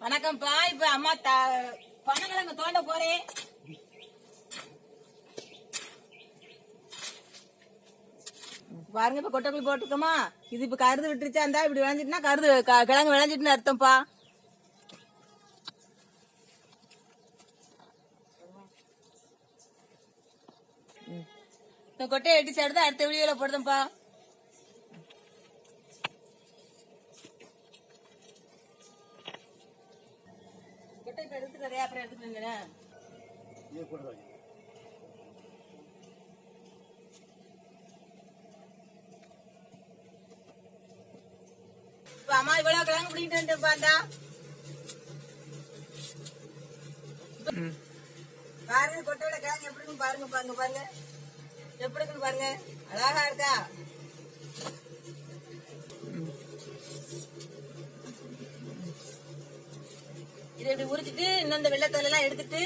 வணக்கம்ப்பா இப்ப அம்மா த பனங்கிழங்கு தோண்ட போறேன் பாருங்க இப்ப கொட்டைக்குள் போட்டுக்கோமா இது இப்ப கருது விட்டுருச்சா இருந்தா இப்படி விளைஞ்சிட்டுனா கருது க- கிழங்கு விளைஞ்சிட்டுன்னு அர்த்தம்ப்பா இந்த கொட்டையை வெட்டி சேர்த்து அடுத்த வீடியோல போடுதேன்ப்பா கொட்டை இப்ப எடுத்துக்கிறதே அப்புறம் எடுத்துக்கிறேங்க இப்ப அம்மா இவ்வளவு கிழங்கு பிடிக்கிட்டு பாத்தா பாருங்க கொட்டையோட கிழங்கு எப்படி இருக்குன்னு பாருங்க பாருங்க பாருங்க. எப்படி இருக்குன்னு பாருங்க. அழகா இருக்கா? இதை இப்படி உரிச்சிட்டு இன்னும் இந்த வெள்ளத்தோல் எல்லாம் எடுத்துட்டு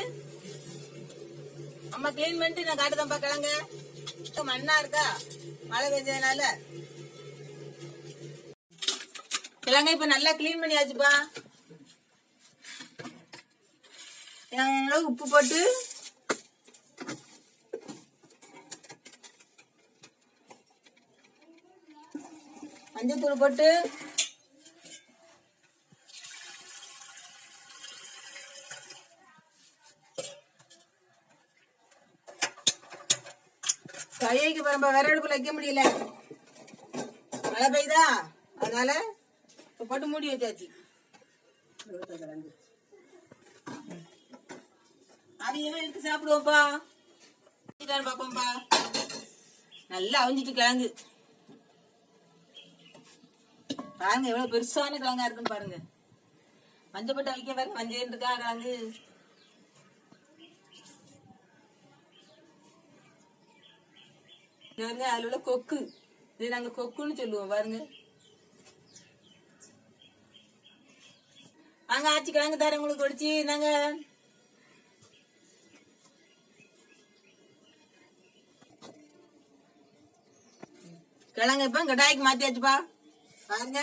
அம்மா கிளீன் பண்ணிட்டு நான் காட்டுதான்ப்பா கிழங்க. மண்ணா இருக்கா? மழை பெஞ்சதுனால. கிழங்க இப்ப நல்லா கிளீன் பண்ணியாச்சுப்பா. தேவையான உப்பு போட்டு மஞ்சள் தூள் போட்டு கையைக்கு நம்ம விரடுப்புல வைக்க முடியல. மழை பெய்யுதா அதனால போட்டு மூடி வச்சாச்சு. அதையும் எடுத்து சாப்பிடுவோம்ப்பா. இதான்னு பாப்போம்ப்பா நல்லா அவிஞ்சிட்டு கிழங்கு. பாருங்க எவ்வளவு பெருசான கிழங்கா இருக்குன்னு பாருங்க. மஞ்சப்பட்டு வைக்க பாருங்க மஞ்சள் இருக்கா கிழங்கு? பாருங்க அதில் உள்ள கொக்கு. இது நாங்கள் கொக்குன்னு சொல்லுவோம் பாருங்க. அங்க ஆச்சு கிழங்கு தாரேன் உங்களுக்கு ஒடிச்சு நாங்க கிழங்கு இப்ப கடாய்க்கு மாத்தியாச்சுப்பா பாருங்க.